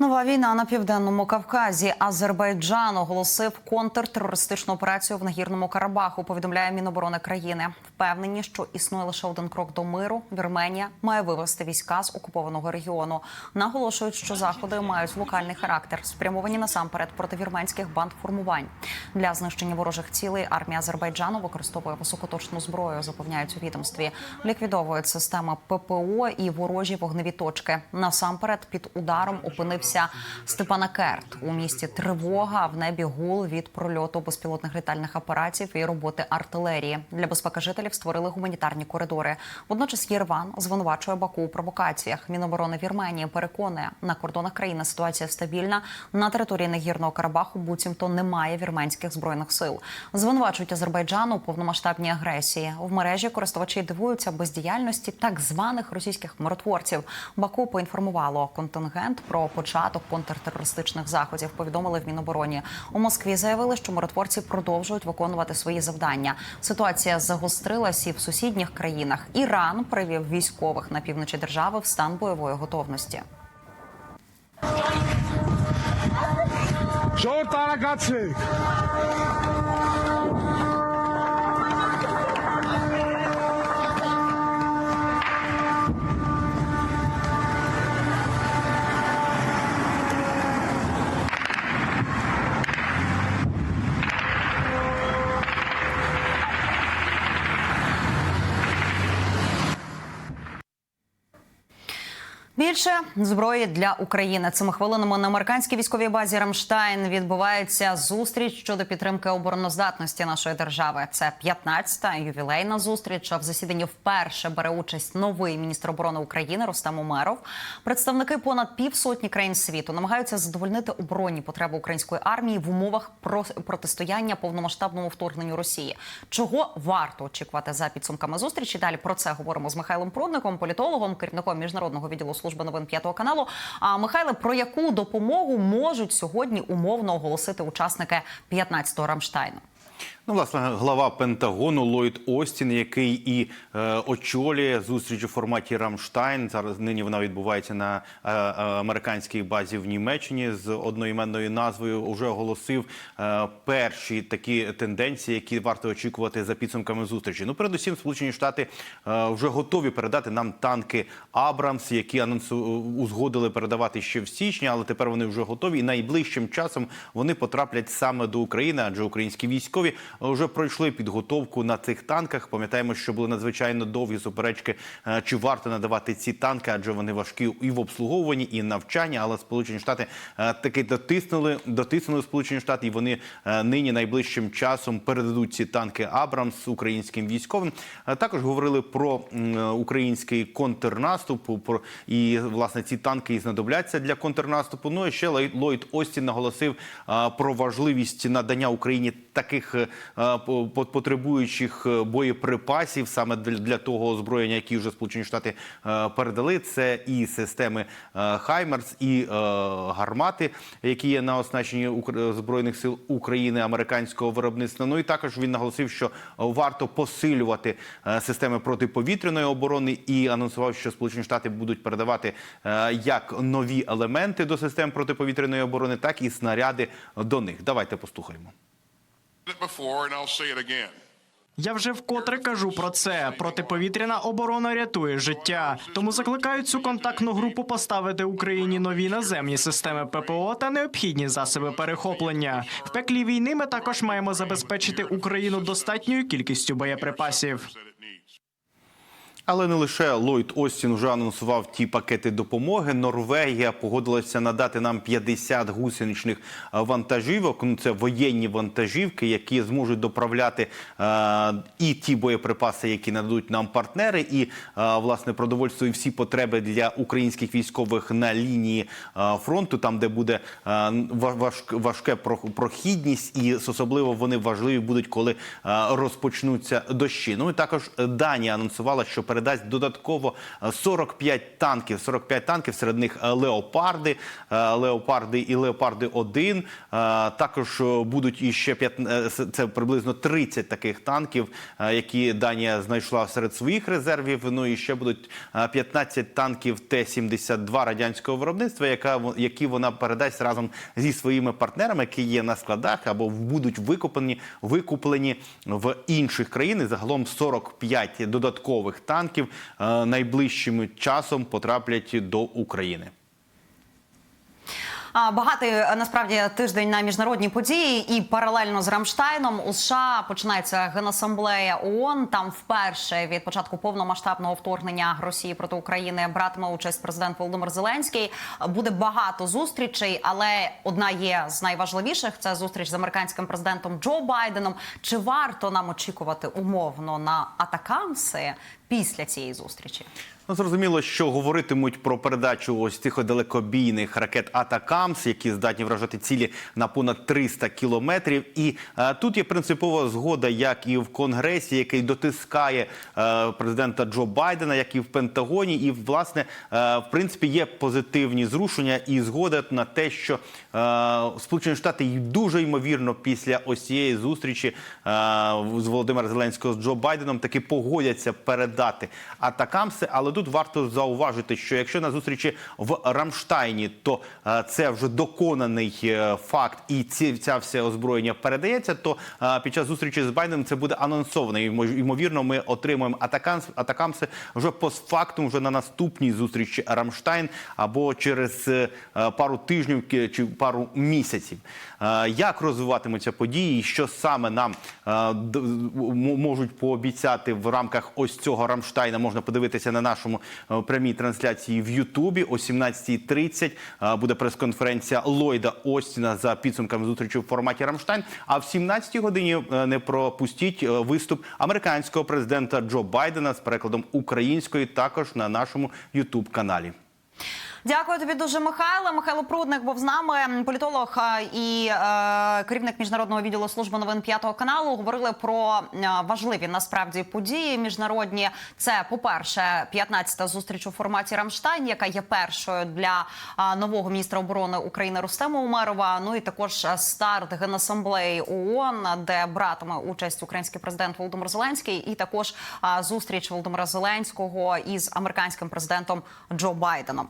Нова війна на південному Кавказі. Азербайджан оголосив контртерористичну операцію в нагірному Карабаху. Повідомляє Міноборони країни. Впевнені, що існує лише один крок до миру. Вірменія має вивести війська з окупованого регіону. Наголошують, що заходи мають локальний характер, спрямовані насамперед проти вірменських бандформувань. Для знищення ворожих цілей армія Азербайджану використовує високоточну зброю. Запевняють у відомстві. Ліквідовують системи ППО і ворожі вогневі точки. Насамперед під ударом опинився Степанакерт. У місті тривога в небі гул від прольоту безпілотних літальних апаратів і роботи артилерії. Для безпеки жителів створили гуманітарні коридори. Водночас Єрван звинувачує Баку у провокаціях. Міноборони Вірменії переконує, на кордонах країни ситуація стабільна. На території Нагірного Карабаху буцімто немає вірменських збройних сил. Звинувачують Азербайджану у повномасштабній агресії. В мережі користувачі дивуються бездіяльності так званих російських миротворців. Баку поінформувало контингент про початок контртерористичних заходів. Повідомили в Мінобороні. У Москві заявили, що миротворці продовжують виконувати свої завдання. Ситуація загострилась і в сусідніх країнах. Іран привів військових на півночі держави в стан бойової готовності. Zor Більше зброї для України цими хвилинами на американській військовій базі Рамштайн відбувається зустріч щодо підтримки обороноздатності нашої держави. Це 15-та ювілейна зустріч. В засіданні вперше бере участь новий міністр оборони України Рустам Умеров. Представники понад півсотні країн світу намагаються задовольнити оборонні потреби української армії в умовах про- протистояння повномасштабному вторгненню Росії. Чого варто очікувати за підсумками зустрічі? Далі про це говоримо з Михайлом Прудником, політологом, керівником міжнародного відділу служби новин п'ятого каналу. А Михайле, про яку допомогу можуть сьогодні умовно оголосити учасники 15-го Рамштайну? Ну, власне, глава Пентагону Ллойд Остін, який і е, очолює зустріч у форматі Рамштайн. Зараз нині вона відбувається на е, е, американській базі в Німеччині з одноіменною назвою. Уже оголосив е, перші такі тенденції, які варто очікувати за підсумками зустрічі. Ну, передусім, Сполучені Штати е, вже готові передати нам танки Абрамс, які анонсу узгодили передавати ще в січні, але тепер вони вже готові. І найближчим часом вони потраплять саме до України, адже українські військові вже пройшли підготовку на цих танках. Пам'ятаємо, що були надзвичайно довгі суперечки, е, чи варто надавати ці танки, адже вони важкі і в обслуговуванні, і навчанні. Але Сполучені Штати е, таки дотиснули, дотиснули Сполучені Штати, і вони е, нині найближчим часом передадуть ці танки Абрамс українським військовим. Також говорили про український контрнаступ. Про і власне ці танки і знадобляться для контрнаступу. Ну і ще Лой- Ллойд Остін наголосив про важливість надання Україні таких потребуючих е, боєприпасів саме для, того озброєння, які вже Сполучені Штати е, передали. Це і системи е, Хаймерс, і е, гармати, які є на оснащенні збройних сил України американського виробництва. Ну і також він наголосив, що варто посилювати е, системи протиповітряної оборони і анонсував, що Сполучені Штати будуть передавати е, як нові елементи до систем протиповітряної оборони, так і снаряди до них. Давайте послухаємо. Я вже вкотре кажу про це. Протиповітряна оборона рятує життя. Тому закликаю цю контактну групу поставити Україні нові наземні системи ППО та необхідні засоби перехоплення. В пеклі війни ми також маємо забезпечити Україну достатньою кількістю боєприпасів. Але не лише Ллойд Остін вже анонсував ті пакети допомоги. Норвегія погодилася надати нам 50 гусеничних вантажівок. Ну, це воєнні вантажівки, які зможуть доправляти е, і ті боєприпаси, які нададуть нам партнери, і е, власне продовольство і всі потреби для українських військових на лінії е, фронту, там де буде е, ва- важ- важке про- прохідність, і особливо вони важливі будуть, коли е, розпочнуться дощі. Ну і також Данія анонсувала, що передає передасть додатково е, 45 танків. 45 танків, серед них е, леопарди, е, леопарди і леопарди 1 Е, Також е, будуть іще 5, е, це приблизно 30 таких танків, е, які Данія знайшла серед своїх резервів. Ну і ще будуть е, 15 танків Т-72 радянського виробництва, яка які вона передасть разом зі своїми партнерами, які є на складах або будуть викуплені, викуплені в інших країн. І загалом 45 додаткових танків е, найближчим часом потраплять до України. Багатий е, насправді тиждень на міжнародні події, і паралельно з Рамштайном у США починається генасамблея ООН. Там вперше від початку повномасштабного вторгнення Росії проти України братиме участь президент Володимир Зеленський. Буде багато зустрічей, але одна є з найважливіших це зустріч з американським президентом Джо Байденом. Чи варто нам очікувати умовно на атакамси після цієї зустрічі? Ну, зрозуміло, що говоритимуть про передачу ось цих далекобійних ракет Атакамс, які здатні вражати цілі на понад 300 кілометрів. І е, тут є принципова згода, як і в Конгресі, який дотискає е, президента Джо Байдена, як і в Пентагоні. І власне, е, в принципі, є позитивні зрушення і згода на те, що е, Сполучені Штати дуже ймовірно після ось цієї зустрічі е, з Володимира Зеленського з Джо Байденом таки погодяться передати атакамси. Але тут варто зауважити, що якщо на зустрічі в Рамштайні, то е, це вже доконаний е, факт, і ці ця все озброєння передається, то е, під час зустрічі з Байденом це буде анонсовано. І ймовірно, ми отримаємо атакамс, атакамси вже постфактум, вже на наступній зустрічі Рамштайн або через пару тижнів чи пару місяців. Як розвиватимуться події, і що саме нам можуть пообіцяти в рамках ось цього Рамштайна, можна подивитися на нашому е, прямій трансляції в Ютубі о 17.30 е, буде прес-конференція Ллойда Остіна за підсумками зустрічі в форматі Рамштайн. А в 17-й годині е, не пропустіть виступ американського президента Джо Байдена з перекладом української також на нашому Ютуб каналі. Дякую тобі дуже, Михайло. Михайло Прудник був з нами, політолог е, і е, керівник міжнародного відділу служби новин п'ятого каналу. Говорили про е, важливі насправді події міжнародні. Це, по-перше, 15-та зустріч у форматі Рамштайн, яка є першою для е, нового міністра оборони України Рустема Умерова. Ну і також старт генасамблеї ООН, де братиме участь український президент Володимир Зеленський, і також зустріч Володимира Зеленського із американським президентом Джо Байденом.